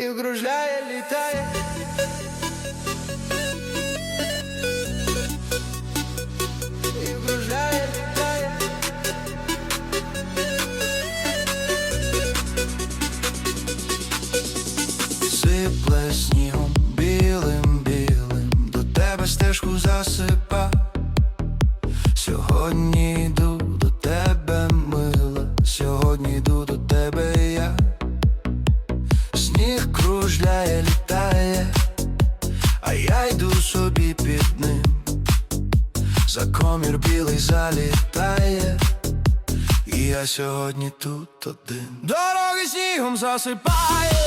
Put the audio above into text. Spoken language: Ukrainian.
і вкружляє, літає. І вкружляє, літає. Сипле снігом білим, білим, до тебе стежку засипа. Сьогодні Сніг кружляє, літає, а я йду собі під ним. За комір білий залітає, і я сьогодні тут один. Дороги снігом засипає.